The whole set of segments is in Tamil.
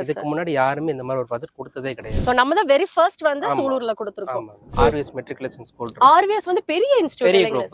இதுக்கு முன்னாடி யாருமே இந்த மாதிரி ஒரு பட்ஜெட் கொடுத்ததே கிடையாது. சோ நம்ம தான் வெரி ஃபர்ஸ்ட் வந்து. சூலூர்ல கொடுத்துருக்கோம். ஆர்விஎஸ் மெட்ரிகுலேஷன் ஸ்கூல் ஆர்விஎஸ் வந்து பெரிய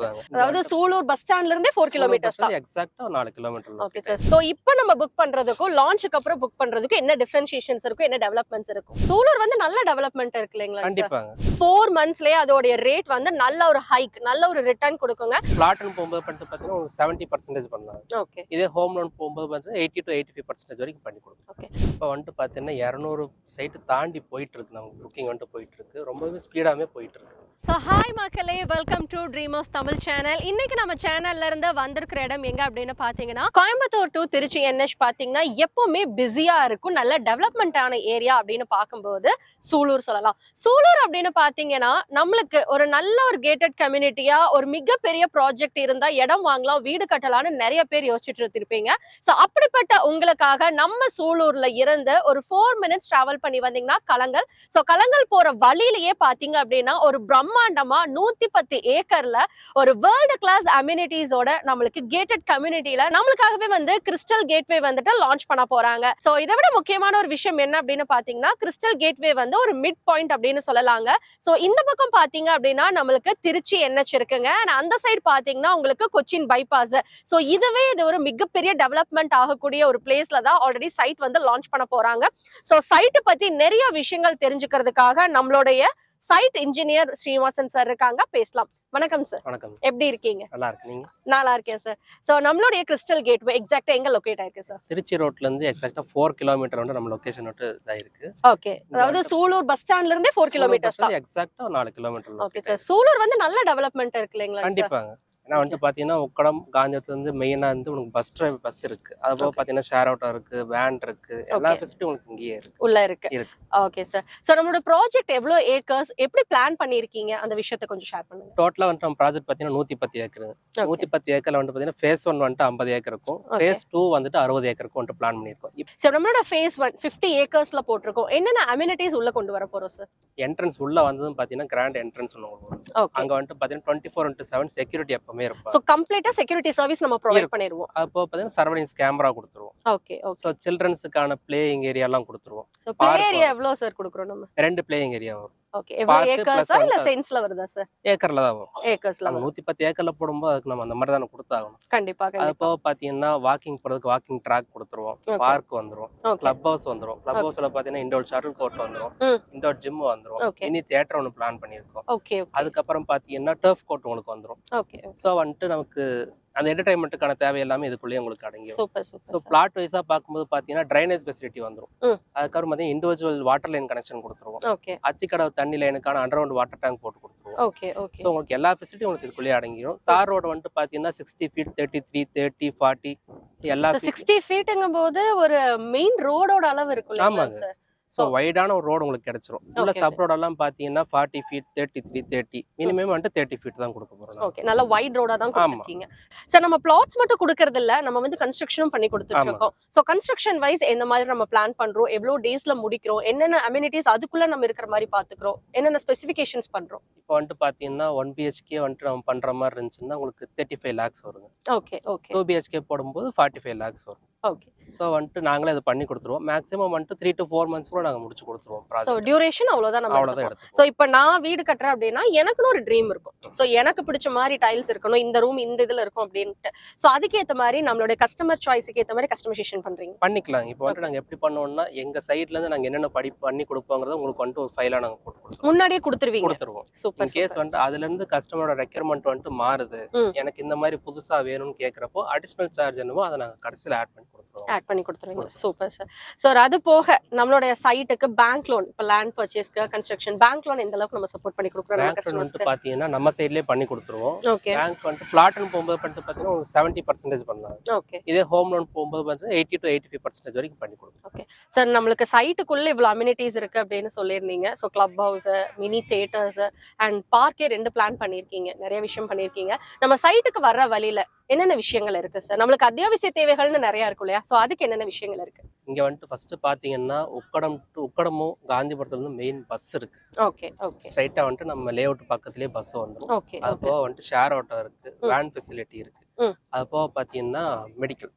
தாங்க. அதாவது சூலூர் பஸ் ஸ்டாண்ட்ல இருந்தே ஃபோர் கிலோமீட்டர்ஸ் தான். எக்ஸாக்ட்டா நாலு கிலோமீட்டர் ஓகே சார் சோ இப்போ நம்ம புக் பண்றதுக்கும் லான்ச்சுக்கு அப்புறம் புக் பண்றதுக்கும் என்ன டிஃபரன்ஷியேஷன்ஸ் இருக்கும் என்ன டெவலப்மெண்ட்ஸ் இருக்கும்? சூலூர் வந்து நல்ல டெவலப்மெண்ட் இருக்கு இல்லைங்களா கண்டிப்பாங்க. ஃபோர் மந்த்ஸ்லயே அதோடைய ரேட் வந்து நல்ல ஒரு ஹைக் நல்ல ஒரு ரிட்டர்ன் கொடுக்குங்க. பிளாட்னு போகும்போது பண்ணிட்டு செவன்ட்டி பர்சன்டேஜ் பண்ணலாம். ஓகே இதே ஹோம் லோன் போகும்போது பார்த்தீங்கன்னா eighty to eighty five percentage வரைக்கும் பண்ணி கொடுக்கும் Okay. இப்போ வந்துட்டு பார்த்தீங்கன்னா இரநூறு சைட்டு தாண்டி போயிட்டுருக்கு நம்ம நமக்கு புக்கிங் வந்துட்டு போயிட்டுருக்கு ரொம்பவே ஸ்பீடாகவே போயிட்டுருக்கு ஸோ ஹாய் மக்களே. Welcome to dreamers Tamil channel இன்னைக்கு நம்ம சேனல்ல இருந்து வந்திருக்கிற இடம் எங்க அப்படின்னு பாத்தீங்கன்னா கோயம்புத்தூர் டு திருச்சி என்எச் பாத்தீங்கன்னா எப்பவுமே பிஸியா இருக்கும். நல்ல டெவலப்மெண்டான ஏரியா அப்படின்னு பார்க்கும்போது சூலூர் சொல்லலாம். சூலூர் அப்படின்னு பாத்தீங்கன்னா நம்மளுக்கு ஒரு நல்ல ஒரு கேட்டட் கம்யூனிட்டியா ஒரு மிகப்பெரிய ப்ராஜெக்ட் இருந்தா இடம் வாங்கலாம் வீடு கட்டலாம்னு நிறைய பேர் யோசிச்சுட்டு இருப்பீங்க ஸோ அப்படிப்பட்ட உங்களுக்காக நம்ம சூலூர்ல இருந்து ஒரு ஃபோர் மினிட்ஸ் டிராவல் பண்ணி வந்தீங்கன்னா கலங்கல். ஸோ கலங்கல் போற வழியிலேயே பாத்தீங்க அப்படின்னா ஒரு பிரம்மாண்டமா நூத்தி பத்து ஏக்கர்ல ஒரு வேர்ல்டு கிளாஸ் அம்யூனிட்டிஸோட நம்மளுக்கு கேட்டட் கம்யூனிட்டியில நம்மளுக்காகவே வந்து கிறிஸ்டல் கேட்வே வந்துட்டு லான்ச் பண்ண போறாங்க. சோ இதை விட முக்கியமான ஒரு விஷயம் என்ன அப்படின்னு பாத்தீங்கன்னா கிறிஸ்டல் கேட்வே வந்து ஒரு மிட் பாயிண்ட் அப்படின்னு சொல்லலாங்க. சோ இந்த பக்கம் பாத்தீங்க அப்படின்னா நம்மளுக்கு திருச்சி என்எச் இருக்குங்க. அந்த சைடு பாத்தீங்கன்னா உங்களுக்கு கொச்சின் பைபாஸ் சோ இதுவே இது ஒரு மிகப்பெரிய டெவலப்மெண்ட் ஆகக்கூடிய ஒரு பிளேஸ்ல தான் ஆல்ரெடி சைட் வந்து லான்ச் பண்ண போறாங்க. சோ சைட்டு பத்தி நிறைய விஷயங்கள் தெரிஞ்சுக்கிறதுக்காக நம்மளுடைய சைட் இன்ஜினியர் ஸ்ரீனிவாசன் சார் இருக்காங்க. பேசலாம். வணக்கம் சார் வணக்கம். எப்படி இருக்கீங்க? நல்லா இருக்கு நீங்க? நல்லா இருக்கேன் சார் சோ நம்மளுடைய கிறிஸ்டல் கேட்வே எக்ஸாக்ட்டா எங்க லொகேட் ஆயிருக்கு சார் திருச்சி ரோட்ல இருந்து எக்ஸாக்டா ஃபோர் கிலோமீட்டர் வந்து நம்ம லொகேஷன் விட்டு இதாயிருக்கு ஓகே அதாவது சூலூர் பஸ் ஸ்டாண்ட்ல இருந்தே ஃபோர் கிலோமீட்டர்ஸ் தான். எக்ஸாக்டா நாலு கிலோமீட்டர் ஓகே சார் சூலூர் வந்து நல்ல டெவலப்மெண்ட் இருக்கு இல்லைங்களா கண்டிப்பாங்க. ஏன்னா வந்துட்டு பாத்தீங்கன்னா உக்கடம் காந்தியத்துல இருந்து மெயினா வந்து உங்களுக்கு பஸ் டிரைவ் பஸ் இருக்கு. அது போக. பாத்தீங்கன்னா ஷேர் ஆட்டோ இருக்கு வேன் இருக்கு. எல்லா Okay. ஃபெசிலிட்டி உங்களுக்கு இங்கேயே இருக்கு. உள்ள இருக்கு. இருக்கு. ஓகே சார் சோ நம்மளோட ப்ராஜெக்ட் எவ்வளவு ஏக்கர்ஸ் எப்படி பிளான் பண்ணிருக்கீங்க அந்த விஷயத்தை கொஞ்சம் ஷேர் பண்ணுங்க. டோட்டலா வந்துட்டு நம்ம ப்ராஜெக்ட் பாத்தீங்கன்னா நூத்தி பத்து ஏக்கர். நூத்தி பத்து ஏக்கர்ல வந்துட்டு பாத்தீங்கன்னா ஃபேஸ் ஒன் வந்துட்டு ஐம்பது ஏக்கர் இருக்கும். ஃபேஸ் டூ வந்துட்டு அறுபது ஏக்கருக்கு வந்துட்டு பிளான் பண்ணியிருக்கோம். இப்போ சோ நம்மளோட ஃபேஸ் ஒன் ஃபிஃப்டி ஏக்கர்ஸ்ல போட்டிருக்கோம். என்னென்ன அம்யூனிட்டிஸ் உள்ள கொண்டு வர போறோம் சார் என்ட்ரன்ஸ் உள்ள வந்ததும் பாத்தீங்கன்னா கிராண்ட் என்ட்ரன்ஸ் ஒன்று அங்க வந்துட்டு பாத்தீங்கன்னா twenty four into seven security எப்பவுமே சோ இருக்கும் கம்ப்ளீட்டா செக்யூரிட்டி சர்வீஸ் நம்ம ப்ரொவைட். பண்ணிடுவோம் அப்போ பாத்தீங்கன்னா சரௌண்டிங்ஸ் கேமரா கொடுத்துருவோம். ஓகே ஸோ சில்ட்ரன்ஸுக்கான பிளேயிங் ஏரியாலாம் கொடுத்துருவோம். சோ எவ்வளவு சார் கொடுக்குறோம் நம்ம? ரெண்டு பிளேயிங் ஏரியா வரும். ஓகே Park ஏக்கர்ஸா இல்ல சென்ஸ்ல வருதா சார் ஏக்கர்ல தான் வரும். ஏக்கர்ஸ்ல நூத்தி பத்து ஏக்கர்ல போடும்போது அதுக்கு நம்ம அந்த மாதிரி தானே கொடுத்தாகணும். கண்டிப்பா அது கண்டிப்பா. போக பாத்தீங்கன்னா வாக்கிங் போறதுக்கு வாக்கிங் ட்ராக் கொடுத்துருவோம். பார்க் வந்துரும். கிளப் ஹவுஸ் வந்துரும். கிளப் ஹவுஸ்ல பாத்தீங்கன்னா இண்டோர் ஷட்டில் கோர்ட் வந்துரும். இண்டோர் ஜிம் வந்துரும். இனி தியேட்டர் ஒன்று பிளான் பண்ணியிருக்கோம். ஓகே அதுக்கப்புறம் பாத்தீங்கன்னா டர்ஃப் கோர்ட் உங்களுக்கு வந்துரும். ஓகே ஸோ வந்துட்டு நமக்கு அந்த என்டர்டைன்மெண்ட்டுக்கான தேவை எல்லாமே இதுக்குள்ளேயே உங்களுக்கு அடங்கிடும் சூப்பர் ஸோ சூப்பர் பிளாட் வைஸா பார்க்கும்போது பாத்தீங்கன்னா ட்ரைனேஜ் ஃபெசிலிட்டி வந்துரும். ம். அதுக்கப்புறம் பாத்தீங்கன்னா இண்டிவிஜுவல் வாட்டர் லைன் கனெக்ஷன் கொடுத்துருவோம். ஓகே அத்திக்கடவு தண்ணி லைனுக்கான அண்டர்வுண்ட் வாட்டர் டேங்க் போட்டு கொடுத்துருவோம். ஓகே ஓகே ஸோ உங்களுக்கு எல்லா ஃபெசிலிட்டியும் உங்களுக்கு இதுக்குள்ளேயே அடங்கிடும் தார் ரோடு வந்துட்டு பார்த்தீங்கன்னா sixty feet thirty three thirty forty எல்லா சிக்ஸ்டி ஃபீட்டுங்கும் போது ஒரு மெயின் ரோடோட அளவு இருக்கும் ஆமாங்க. ஸோ வைடான ஒரு ரோடு உங்களுக்கு கிடைச்சிரும். உள்ள சப் ரோடெல்லாம் பார்த்தீங்கன்னா forty feet thirty three thirty minimum வந்துட்டு தேர்ட்டி ஃபீட் தான் கொடுக்க போகிறோம் ஓகே நல்ல வைட் ரோடா தான். கொடுத்துருக்கீங்க. சார் நம்ம பிளாட்ஸ் மட்டும் கொடுக்கறது இல்ல நம்ம வந்து கன்ஸ்ட்ரக்ஷனும் பண்ணி. இருக்கோம் சோ கன்ஸ்ட்ரக்ஷன் வைஸ் எந்த மாதிரி நம்ம பிளான் பண்றோம் எவ்வளவு டேஸ்ல முடிக்கிறோம் என்னென்ன அம்யூனிட்டிஸ் அதுக்குள்ள நம்ம இருக்கிற மாதிரி பாத்துக்கிறோம் என்னென்ன ஸ்பெசிஃபிகேஷன்ஸ் பண்றோம்? இப்போ வந்துட்டு பார்த்தீங்கன்னா ஒன் பிஹெச்கே வந்துட்டு நம்ம பண்ணுற மாதிரி இருந்துச்சுன்னா உங்களுக்கு தேர்ட்டி ஃபைவ் லேக்ஸ் வருங்க ஓகே ஓகே டூ பிஹெச்கே போடும்போது ஃபார்ட்டி ஃபைவ் லேக்ஸ் வரும். ஓகே ஸோ வந்துட்டு நாங்களே அதை பண்ணி கொடுத்துருவோம். மேக்ஸிமம் வந்துட்டு த்ரீ டு ஃபோர் மந்த்ஸ் கூட நாங்கள் முடிச்சு கொடுத்துருவோம் ப்ராஜெக்ட் டியூரேஷன் அவ்வளவுதான் நம்ம அவ்வளோதான் எடுத்துப்போம். இப்போ நான் வீடு கட்டுறேன் அப்படின்னா எனக்குன்னு ஒரு ட்ரீம் இருக்கும். சோ எனக்கு பிடிச்ச மாதிரி டைல்ஸ் இருக்கணும் இந்த ரூம் இந்த இதுல இருக்கும் அப்படின்ட்டு. சோ அதுக்கு ஏத்த மாதிரி நம்மளோட கஸ்டமர் சாய்ஸ்க்கு ஏத்த மாதிரி கஸ்டமைசேஷன் பண்றீங்க. பண்ணிக்கலாம். இப்போ வந்துட்டு நாங்கள் எப்படி பண்ணுவோம்னா எங்கள் சைட்லேருந்து நாங்கள் என்னென்ன படி பண்ணி கொடுப்போங்கிறத உங்களுக்கு வந்துட்டு ஒரு ஃபைலாக நாங்கள் போட்டு கொடுத்துருவோம். முன்னாடியே கொடுத்துருவீங்க. கொடுத்துருவோம். சூப்பர் கேஸ் வந்துட்டு அதுல இருந்து கஸ்டமரோட ரெக்யர்மெண்ட் வந்துட்டு மாறுது. எனக்கு இந்த மாதிரி புதுசா வேணும்னு கேக்குறப்போ அடிஷனல் சார்ஜ் என்னவோ அதை நாங்க கடைசியில ஆட் பண்ணி ஆட் பண்ணி கொடுத்துருவீங்க. சூப்பர் சார் சார் அது போக நம்மளுடைய சைட்டுக்கு பேங்க் லோன் இப்போ லேண்ட் பர்ச்சேஸ்க்கு கன்ஸ்ட்ரக்ஷன் பேங்க் லோன் எந்த அளவுக்கு நம்ம சப்போர்ட் பண்ணி கொடுக்குறோம் பேங்க் வந்துட்டு கஸ்டமர்ஸ்க்கு பாத்தீங்கன்னா நம்ம சைட்லயே பண்ணி கொடுத்துருவோம். ஓகே பேங்க் வந்துட்டு பிளாட்னு போகும்போது பண்ணிட்டு பாத்தீங்கன்னா உங்களுக்கு செவன்ட்டி பர்சன்டேஜ் பண்ணலாம். ஓகே இதே ஹோம் லோன் போகும்போது பார்த்தீங்கன்னா eighty to eighty five percentage வரைக்கும் பண்ணி கொடுக்கும் சார் நம்மளுக்கு சைட்டுக்குள்ள இவ்வளவு அம்யூனிட்டிஸ் இருக்கு அப்படின்னு சொல்லியிருந்தீங்க. So club house mini theatres and பார்க்கே ரெண்டு பிளான் பண்ணியிருக்கீங்க. நிறைய விஷயம் பண்ணியிருக்கீங்க. நம்ம சைட்டுக்கு வர்ற வழியில என்னென்ன விஷயங்கள் இருக்கு சார் நம்மளுக்கு அத்தியாவசிய தேவைகள்னு நிறைய இருக்கும் இல்லையா? ஸோ அதுக்கு என்னென்ன விஷயங்கள் இருக்கு? இங்க வந்துட்டு ஃபர்ஸ்ட் பாத்தீங்கன்னா உக்கடம் டு உக்கடமும் காந்திபுரத்துல இருந்து மெயின் பஸ் இருக்கு. ஓகே ஓகே ஸ்ட்ரைட்டா வந்துட்டு நம்ம லே அவுட் பக்கத்துலயே பஸ் வந்துடும் ஓகே அது போக வந்துட்டு ஷேர் ஆட்டோ இருக்கு. வேன் ஃபெசிலிட்டி இருக்கு. அது போக பாத்தீங்கன்னா மெடிக்கல்.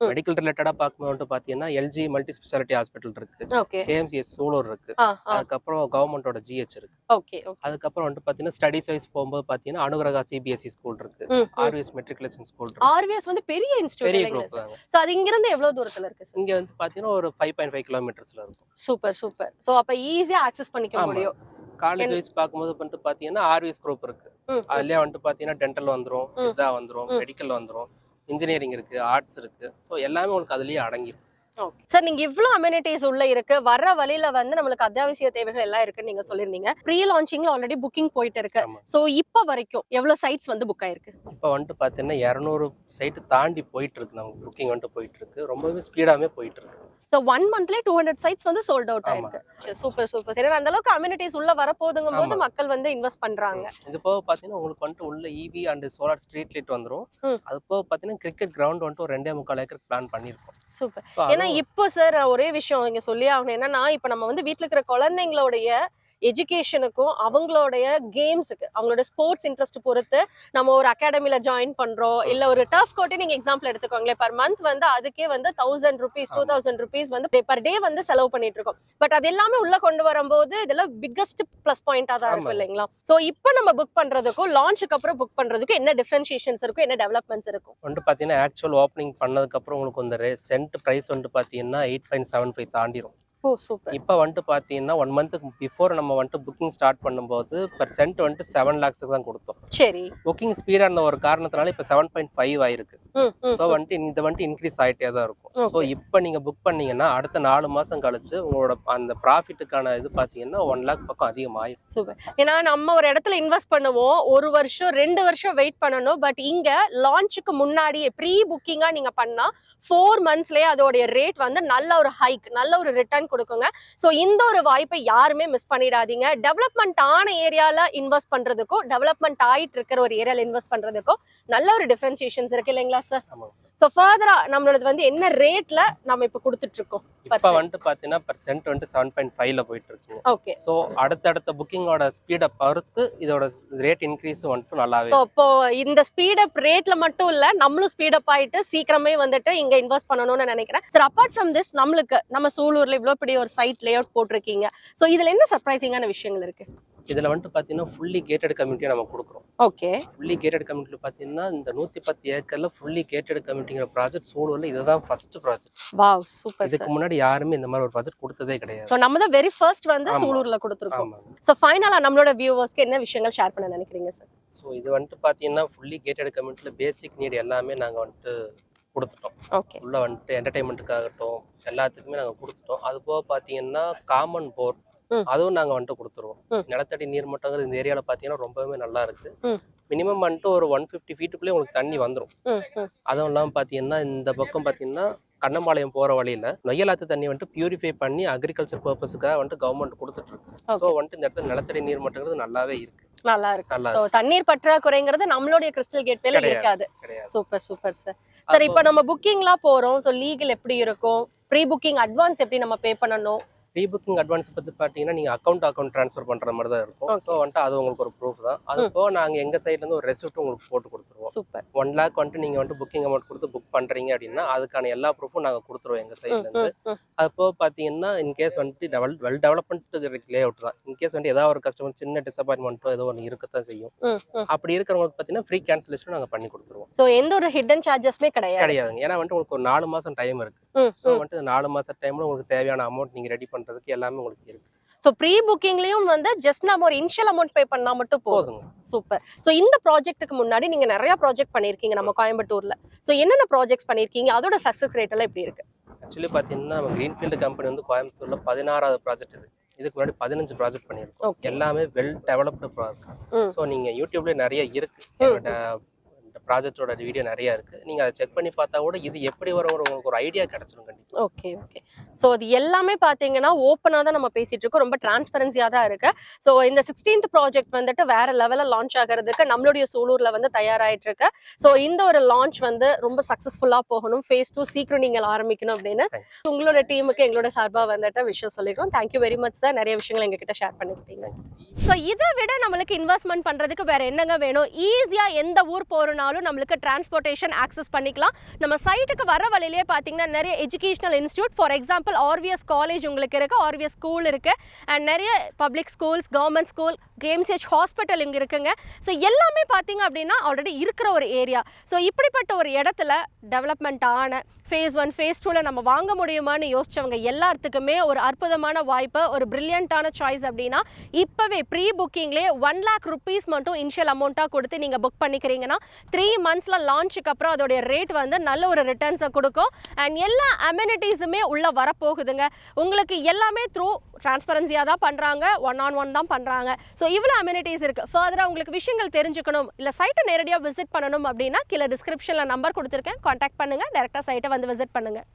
மெடிக்கல் ரிலேட்டடா பார்க்கும்போது பாத்தீங்கன்னா எல்ஜி மல்டி ஸ்பெஷாலிட்டி ஹாஸ்பிட்டல் இருக்கு. கேஎம்சிஎஸ் சூலூர் இருக்கு. அதுக்கப்புறம் கவர்மெண்டோட ஜிஹெச் இருக்கு. அதுக்கப்புறம் வந்துட்டு பாத்தீங்கன்னா ஸ்டடிஸ் வைஸ் போகும்போது பாத்தீங்கன்னா அனுகிரகா சிபிஎஸ்சி ஸ்கூல் இருக்கு. ம் ஆர்விஎஸ் மெட்ரிகுலேஷன் ஸ்கூல் இருக்கு. ஆர்விஎஸ் வந்து பெரிய இன்ஸ்டியூட் பெரிய குரூப் சோ அது இங்க இருந்து எவ்வளவு தூரத்துல இருக்கு இங்க வந்து பாத்தீங்கன்னா ஒரு ஃபைவ் பாயிண்ட் ஃபைவ் கிலோமீட்டர்ஸ்ல இருக்கும். சூப்பர் சூப்பர் சோ அப்ப ஈஸியா ஆக்சஸ் பண்ணிக்க. முடியும். காலேஜ் வைஸ் பார்க்கும்போது வந்துட்டு பாத்தீங்கன்னா ஆர்விஎஸ் குரூப் இருக்கு. அதுலயே வந்துட்டு பாத்தீங்கன்னா டென்டல் வந்துரும். சித்தா வந்துரும். மெடிக்கல் வந்துரும். இன்ஜினியரிங் இருக்கு ஆர்ட்ஸ் இருக்கு. ஸோ எல்லாமே உங்களுக்கு அதுலயே அடங்கிடும் சார் நீங்க இவ்ளோ அமெனிட்டிஸ் உள்ள இருக்கு. வர்ற வழியில வந்து நம்மளுக்கு அத்தியாவசிய தேவைகள் எல்லாம் இருக்குன்னு நீங்க சொல்லிருந்தீங்க ப்ரீ லான்ச்சிங்ல ஆல்ரெடி புக்கிங் போயிட்டு இருக்கு. சோ இப்ப வரைக்கும் எவ்வளவு சைட்ஸ் வந்து புக் ஆயிருக்கு? இப்போ வந்துட்டு பாத்தீங்கன்னா இரநூறு சைட்டு தாண்டி போயிட்டு இருக்கு. நமக்கு புக்கிங் வந்துட்டு போயிட்டு இருக்கு. ரொம்பவே ஸ்பீடாவே போயிட்டு இருக்கு. சோ ஒன் மந்த்லயே டூ ஹண்ட்ரட் சைட்ஸ் வந்து சோல்ட் அவுட். ஆயிருக்கு. சூப்பர் சூப்பர் சரி அந்த அளவுக்கு அம்யூனிட்டிஸ் உள்ள வரப்போகுதுங்கும் போது. மக்கள் வந்து இன்வெஸ்ட் பண்றாங்க. இது போக பாத்தீங்கன்னா உங்களுக்கு வந்துட்டு உள்ள EV and solar street light வந்துரும். அது போக பாத்தீங்கன்னா கிரிக்கெட் கிரவுண்ட் வந்துட்டு ஒரு ரெண்டே முக்கால் ஏக்கர் பிளான் பண்ணியிருக்கோம். சூப்பர் ஏன்னா இப்போ சார் ஒரே விஷயம் இங்க சொல்லி ஆகணும். என்னன்னா இப்ப நம்ம வந்து வீட்ல இருக்கிற குழந்தைங்களுடைய எஜுகேஷனுக்கும் அவங்களுடைய கேம்ஸுக்கு அவங்களோட ஸ்போர்ட்ஸ் இன்ட்ரெஸ்ட் பொறுத்து நம்ம ஒரு அகாடமில ஜாயின் பண்றோம். இல்ல ஒரு டர்ஃப் கோர்ட்டே நீங்க எக்ஸாம்பிள் எடுத்துக்கோங்களேன். பர் மந்த் வந்து அதுக்கே வந்து thousand rupees two. Thousand rupees வந்து பர் டே வந்து செலவு பண்ணிட்டு இருக்கோம் பட் அது எல்லாமே உள்ள கொண்டு வரும்போது இதெல்லாம் பிக்கஸ்ட் ப்ளஸ் பாயிண்டா தான் இருக்கும். இல்லைங்களா? சோ இப்போ நம்ம புக் பண்றதுக்கும் லான்ச்சுக்கு அப்புறம் புக் பண்றதுக்கும் என்ன டிஃபரன்ஷியேஷன்ஸ் இருக்கும் என்ன டெவலப்மெண்ட்ஸ் இருக்கும்? வந்துட்டு பாத்தீங்கன்னா ஆக்சுவல் ஓப்பனிங் பண்ணதுக்கப்புறம் உங்களுக்கு இந்த சென்ட் ப்ரைஸ் வந்துட்டு பாத்தீங்கன்னா எயிட் பாயிண்ட் செவன் ஃபைவ் தாண்டிரும். ஓ சூப்பர் இப்போ வந்துட்டு பார்த்தீங்கன்னா ஒன் மந்த்துக்கு பிஃபோர் நம்ம வந்துட்டு புக்கிங் ஸ்டார்ட் பண்ணும்போது பர் சென்ட் வந்துட்டு செவன் லேக்ஸுக்கு தான் கொடுத்தோம். சரி. புக்கிங் ஸ்பீடாக இருந்த ஒரு காரணத்தினால இப்போ செவன் பாயிண்ட் ஃபைவ் ஆயிருக்கு. ஸோ வந்துட்டு இந்த வந்துட்டு இன்க்ரீஸ் ஆகிட்டே தான் இருக்கும். ஸோ. இப்போ நீங்கள் புக் பண்ணீங்கன்னா அடுத்த நாலு மாதம் கழிச்சு உங்களோட அந்த ப்ராஃபிட்டுக்கான இது பார்த்தீங்கன்னா ஒன் லேக் பக்கம் அதிகமாயிரும். ஏன்னா நம்ம ஒரு இடத்துல இன்வெஸ்ட் பண்ணுவோம். ஒரு வருஷம் ரெண்டு வருஷம் வெயிட் பண்ணணும். பட் இங்க லான்ச்சுக்கு முன்னாடியே ப்ரீ புக்கிங்கா நீங்க பண்ணா ஃபோர் மந்த்ஸ்லயே அதோடைய ரேட் வந்து நல்ல ஒரு ஹைக் நல்ல ஒரு ரிட்டர்ன் கொடுக்குங்க. ஸோ இந்த ஒரு வாய்ப்பை யாருமே மிஸ் பண்ணிடாதீங்க. டெவலப்மெண்ட் ஆன ஏரியால இன்வெஸ்ட் பண்றதுக்கும் டெவலப்மெண்ட் ஆயிட்டு இருக்கிற ஒரு ஏரியால இன்வெஸ்ட் பண்றதுக்கும் நல்ல ஒரு டிஃப்ரென்சியேஷன்ஸ் இருக்கு இல்லைங்களா சார் ஸோ ஃபர்தரா நம்மளோட வந்து என்ன ரேட்ல நம்ம இப்ப கொடுத்துட்டு இருக்கோம் இப்போ. வந்துட்டு பார்த்தீங்கன்னா பர் சென்ட் வந்துட்டு செவன் பாயிண்ட் ஃபைவ்ல போயிட்டு இருக்குங்க ஓகே ஸோ அடுத்தடுத்த புக்கிங்கோட ஸ்பீடை பொறுத்து இதோட ரேட் இன்க்ரீஸ் வந்துட்டு நல்லாவே சோ அப்போ இந்த ஸ்பீடப் ரேட்ல மட்டும் இல்ல நம்மளும் ஸ்பீடப் ஆயிட்டு சீக்கிரமே வந்துட்டு இங்க இன்வெஸ்ட் பண்ணணும்னு நினைக்கிறேன். சார் அப்பார்ட் ஃப்ரம் திஸ் நம்மளுக்கு நம்ம சூலூர்ல இவ்வளவு பெரிய ஒரு சைட் லே அவுட் போட்டிருக்கீங்க. சோ இதுல என்ன சர்ப்ரைசிங்கான விஷயங்கள் இருக்கு? இதில் வந்துட்டு பார்த்தீங்கன்னா ஃபுல்லி கேட்டட் கம்யூனிட்டியை நம்ம கொடுக்குறோம். ஓகே. ஃபுல்லி கேட்டட் கம்யூனிட்டியில் பார்த்தீங்கன்னா இந்த நூற்றி பத்து ஏக்கரில் ஃபுல்லி கேட்டட் கம்யூனிட்டிங்கிற ப்ராஜெக்ட் சூழலில் இதுதான் ஃபர்ஸ்ட் ப்ராஜெக்ட் வாவ் சூப்பர் இதுக்கு முன்னாடி யாருமே இந்த மாதிரி ஒரு ப்ராஜெக்ட் கொடுத்ததே கிடையாது. சோ நம்ம தான் வெரி ஃபர்ஸ்ட் வந்து. சூலூர்ல கொடுத்துருக்கோம். ஆமாங்க சோ ஃபைனலா நம்மளோட வியூவர்ஸ்க்கு என்ன விஷயங்கள் ஷேர் பண்ண நினைக்கிறீங்க சார் ஸோ இது வந்துட்டு பார்த்தீங்கன்னா ஃபுல்லி கேட்டட் கம்யூனிட்டியில் பேசிக் நீட் எல்லாமே நாங்கள் வந்துட்டு கொடுத்துட்டோம். ஓகே உள்ள வந்துட்டு என்டர்டைன்மெண்ட்டுக்காகட்டும் எல்லாத்துக்குமே நாங்கள் கொடுத்துட்டோம். அது போக பார்த்தீங்கன்னா காமன் போர் ம். அதுவும் நாங்கள் வந்துட்டு கொடுத்துருவோம். நிலத்தடி நீர்மட்டங்கிறது இந்த ஏரியாவில் பார்த்தீங்கன்னா ரொம்பவே நல்லா இருக்கு. மினிமம் வந்துட்டு ஒரு ஒன் ஃபிஃப்டி ஃபீட்டுக்குள்ளே உங்களுக்கு தண்ணி வந்துடும் அதுவும் இல்லாமல் பார்த்தீங்கன்னா இந்த பக்கம் பார்த்தீங்கன்னா கண்ணம்பாளையம் போகிற வழியில் நொய்யலாத்து தண்ணி வந்துட்டு பியூரிஃபை பண்ணி அக்ரிகல்ச்சர் பர்பஸுக்காக வந்துட்டு கவர்மெண்ட் கொடுத்துட்டு இருக்கு ஸோ. வந்துட்டு இந்த இடத்துல நிலத்தடி நீர் மட்டங்கிறது நல்லாவே இருக்கு. நல்லா இருக்கு. தண்ணீர் பற்றாக்குறைங்கிறது நம்மளுடைய கிறிஸ்டல் கேட் வேல கிடையாது. இருக்காது. சூப்பர் சூப்பர் சார் சார் இப்போ நம்ம புக்கிங்லாம் போறோம். சோ லீகல் எப்படி இருக்கும்? ப்ரீ புக்கிங் அட்வான்ஸ் எப்படி நம்ம பே பண்ணணும்? ப்ரீ புக்கிங் அட்வான்ஸ் பற்றி பார்த்தீங்கன்னா நீங்கள் அக்கௌண்ட் அக்கௌண்ட் ட்ரான்ஸ்ஃபர் பண்ணுற மாதிரி தான் இருக்கும். ஸோ வந்துட்டு அது உங்களுக்கு ஒரு ப்ரூஃப் தான். அது. போக நாங்கள் எங்கள் சைட்லேருந்து ஒரு ரெசிப்ட் உங்களுக்கு போட்டு கொடுத்துருவோம். சூப்பர். ஒன் லேக் வந்துட்டு நீங்கள் வந்துட்டு புக்கிங் அமௌண்ட் கொடுத்து புக் பண்ணுறீங்க அப்படின்னா அதுக்கான எல்லா ப்ரூஃபும் நாங்கள் கொடுத்துருவோம் எங்கள் சைட்லேருந்து அது போக பார்த்தீங்கன்னா இன்கேஸ் வந்துட்டு டெவல் வெல் டெவலப்மெண்ட் லே அவுட் தான். இன்கேஸ் வந்துட்டு ஏதாவது ஒரு கஸ்டமர் சின்ன டிசப்பாயின்மெண்ட்டோ ஏதோ ஒன்று இருக்கத்தான் செய்யும். அப்படி இருக்கிறவங்களுக்கு பார்த்தீங்கன்னா ஃப்ரீ கேன்சலேஷன் நாங்கள் பண்ணி கொடுத்துருவோம். சோ எந்த ஒரு ஹிடன் சார்ஜஸ்மே கிடையாது. கிடையாதுங்க. ஏன்னா வந்துட்டு உங்களுக்கு ஒரு நாலு மாதம் டைம் இருக்கு. ம், ஸோ. வந்துட்டு நாலு மாதம் டைமில் உங்களுக்கு தேவையான அமௌண்ட் நீங்கள் ரெடி பண்ணுறதுக்கு எல்லாமே உங்களுக்கு இருக்கு. சோ ப்ரீ புக்கிங்லயும் வந்து ஜஸ்ட் நம்ம ஒரு இனிஷியல் அமௌண்ட் பே பண்ணா மட்டும் போதும். சூப்பர் சோ இந்த ப்ராஜெக்ட்டுக்கு முன்னாடி நீங்க நிறைய ப்ராஜெக்ட் பண்ணிருக்கீங்க நம்ம கோயம்புத்தூர்ல. சோ என்னென்ன ப்ராஜெக்ட்ஸ் பண்ணிருக்கீங்க அதோட சக்சஸ் ரேட் எல்லாம் எப்படி இருக்கு? ஆக்சுவலி பார்த்தீங்கன்னா நம்ம கிரீன்ஃபீல்டு கம்பெனி வந்து கோயம்புத்தூர்ல பதினாறாவது ப்ராஜெக்ட் இது. இதுக்கு முன்னாடி பதினஞ்சு ப்ராஜெக்ட் பண்ணியிருக்கோம். எல்லாமே வெல் டெவலப்டு ப்ராஜெக்ட். ஸோ நீங்க யூடியூப்ல நிறைய இருக்கு. ம். என்னோட ப்ராஜெக்டோட வீடியோ நிறைய இருக்கு. நீங்க அதை செக் பண்ணி பார்த்தா கூட இது எப்படி வரும் உங்களுக்கு ஒரு ஐடியா கிடைச்சிடும் கண்டிப்பா. ஓகே ஓகே ஸோ அது எல்லாமே பார்த்தீங்கன்னா ஓப்பனாக தான் நம்ம பேசிட்டு இருக்கோம். ரொம்ப டிரான்ஸ்பரன்சியாக தான் இருக்கு. ஸோ இந்த சிக்ஸ்டீன்த் ப்ராஜெக்ட் வந்துட்டு வேற லெவலில் லான்ச் ஆகிறதுக்கு நம்மளுடைய சூலூர்ல வந்து தயாராயிட்டு இருக்கு. ஸோ இந்த ஒரு லான்ச் வந்து ரொம்ப சக்ஸஸ்ஃபுல்லாக போகணும். ஃபேஸ் டூ சீக்கிரம் நீங்கள் ஆரம்பிக்கணும் அப்படின்னு உங்களோட டீமுக்கு எங்களோட சார்பாக வந்துட்டு விஷயம் சொல்லிக்கிறோம். தேங்க்யூ வெரி மச் சார் நிறைய விஷயங்கள் எங்ககிட்ட ஷேர் பண்ணிக்கிட்டீங்க. ஸோ இதை விட நம்மளுக்கு இன்வெஸ்ட்மெண்ட் பண்றதுக்கு வேற என்னங்க வேணும்? ஈஸியா எந்த ஊர் போறோம்னாலும் வேணாலும் நம்மளுக்கு டிரான்ஸ்போர்ட்டேஷன் ஆக்சஸ் பண்ணிக்கலாம். நம்ம சைட்டுக்கு வர வழியிலே பார்த்தீங்கன்னா நிறைய educational institute for example RVS college உங்களுக்கு இருக்குது ஆர்விஎஸ் ஸ்கூல் இருக்குது அண்ட் நிறைய public schools government school KMCH hospital இங்கே இருக்குங்க. ஸோ எல்லாமே பார்த்தீங்க அப்படின்னா ஆல்ரெடி இருக்கிற ஒரு ஏரியா ஸோ இப்படிப்பட்ட ஒரு இடத்துல டெவலப்மெண்ட் ஆன ஃபேஸ் ஒன் ஃபேஸ் டூவில் நம்ம வாங்க முடியுமான்னு யோசிச்சவங்க எல்லாத்துக்குமே ஒரு அற்புதமான வாய்ப்பு ஒரு பிரில்லியண்ட்டான சாய்ஸ் அப்படின்னா இப்போவே ப்ரீ புக்கிங்லேயே ஒன் லேக் ருபீஸ் மட்டும் இனிஷியல் அமௌண்ட்டாக கொடுத்து நீங்கள் புக் பண்ணிக்கிறீங்கன்னா த்ரீ மந்த்ஸில் லான்ச்சுக்கு அப்புறம் அதோடைய ரேட் வந்து நல்ல ஒரு ரிட்டர்ன்ஸை கொடுக்கும். அண்ட் எல்லா அமெனிட்டிஸுமே உள்ளே வரப்போகுதுங்க. உங்களுக்கு எல்லாமே த்ரூ டிரான்ஸ்பரன்சியாக தான் பண்ணுறாங்க ஒன் ஆன் ஒன் தான் பண்ணுறாங்க ஸோ இவ்வளோ அமெனிட்டிஸ் இருக்குது ஃபர்தராக உங்களுக்கு விஷயங்கள் தெரிஞ்சுக்கணும் இல்லை சைட்டை நேரடியாக விசிட் பண்ணணும் அப்படின்னா கீழே டிஸ்கிரிப்ஷனில் நம்பர் கொடுத்துருக்கேன். காண்டாக்ட் பண்ணுங்கள் டேரெக்டாக சைட்டை வந்து விசிட் பண்ணுங்கள்